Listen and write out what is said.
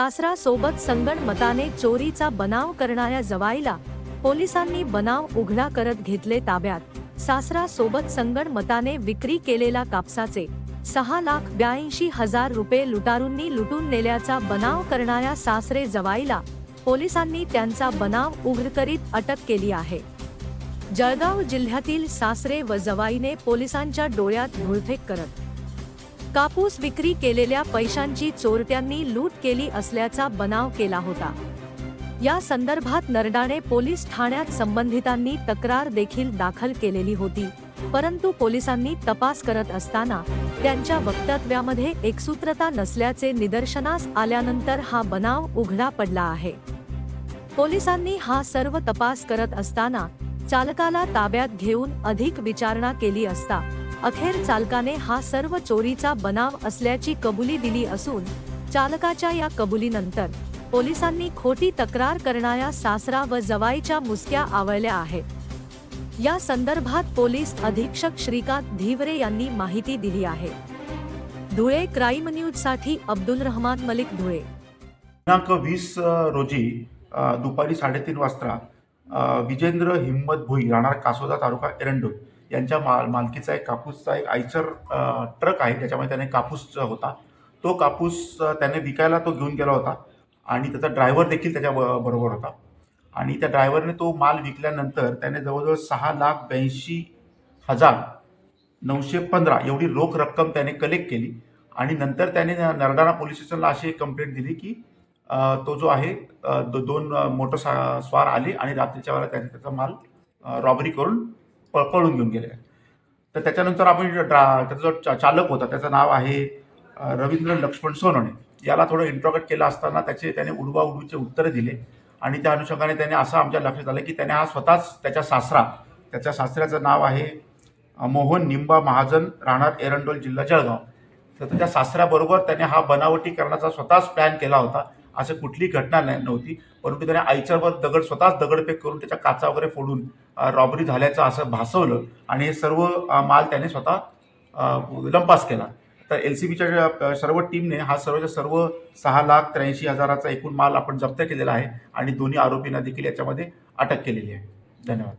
सासरा सोबत संगणमताने चोरीचा बनाव करणाऱ्या जवाईला पोलिसांनी बनाव उघडा करत घेतले ताब्यात. सासरा सोबत संगणमताने विक्री केलेला कापसाचे सहा लाख ब्याऐंशी हजार रुपये लुटारूंनी लुटून नेल्याचा बनाव करणाऱ्या सासरे जवाईला पोलिसांनी त्यांचा बनाव उघड करीत अटक केली आहे. जळगाव जिल्ह्यातील सासरे व जवाईने पोलिसांच्या डोळ्यात धुळफेक करत कापूस विक्री केलेल्या पैशांची चोरट्यांनी लूट केली असल्याचा बनाव केला होता. या संदर्भात नरडाणे पोलीस ठाण्यात संबंधितांनी तक्रार देखील दाखल केलेली होती. परंतु पोलिसांनी तपास करत असताना त्यांच्या वक्तव्यामध्ये एकसूत्रता नसल्याचे निदर्शनास आल्यानंतर हा बनाव उघडा पडला आहे. पोलिसांनी हा सर्व तपास करत असताना चालकाला ताब्यात घेऊन अधिक विचारणा केली असता अखेर चालकाने हा सर्व चोरीचा बनाव असल्याची कबुली दिली असून चालकाच्या या कबुलीनंतर पोलिसांनी खोटी तक्रार करणाऱ्या सासरा व जवाईच्या मुसक्या आवळल्या आहेत. या संदर्भात पोलीस अधीक्षक श्रीकांत धीवरे यांनी माहिती दिली आहे. धुळे क्राईम न्यूजसाठी अब्दुल रहमान मलिक धुळे. दिनांक वीस रोजी दुपारी साडेतीन वाजता विजेंद्र हिम्मत भुई राहणार कासोदा तालुका एरंडोल यांच्या माल मालकीचा एक कापूसचा एक आयचर ट्रक आहे त्याच्यामध्ये त्याने कापूस होता. तो कापूस त्याने विकायला तो घेऊन गेला होता आणि त्याचा ड्रायव्हर देखील त्याच्या ब- बरोबर होता. आणि त्या ड्रायव्हरने तो माल विकल्यानंतर त्याने जवळजवळ सहा लाख ब्याऐंशी हजार नऊशे पंधरा एवढी रोख रक्कम त्याने कलेक्ट केली. आणि नंतर त्याने नरडाणा पोलीस स्टेशनला अशी एक कंप्लेंट दिली की तो जो आहे दो- दोन मोटर सा- स्वार आले आणि रात्रीच्या वेळेला त्याने त्याचा माल रॉबरी करून पळून घेऊन गेले. तर त्याच्यानंतर आपण ड्रा त्याचा जो चा- चालक होता त्याचं नाव आहे रवींद्र लक्ष्मण सोनवणे. याला थोडं इंट्रोगेट केलं असताना त्याचे त्याने उडवा उडवीचे उत्तर दिले. आणि त्या अनुषंगाने त्याने असं आमच्या लक्षात आलं की त्याने हा स्वतःच त्याच्या सासरा त्याच्या सासऱ्याचं नाव आहे मोहन निंबा महाजन राहणार एरंडोल जिल्हा जळगाव. तर त्याच्या सासऱ्याबरोबर त्याने हा बनावटी करण्याचा स्वतःच प्लॅन केला होता. असं कुठलीही घटना नाही नव्हती. परंतु त्याने आईच्यावर दगड स्वतःच दगडफेक करून त्याच्या काचा वगैरे फोडून रॉबरी झाल्याचं असं भासवलं आणि हे सर्व माल त्याने स्वतः लंपास केला. तर एल सी बीच्या सर्व टीमने हा सर्वच्या सर्व सहा लाख त्र्याऐंशी हजाराचा एकूण माल आपण जप्त केलेला आहे आणि दोन्ही आरोपींना देखील याच्यामध्ये अटक केलेली आहे. धन्यवाद.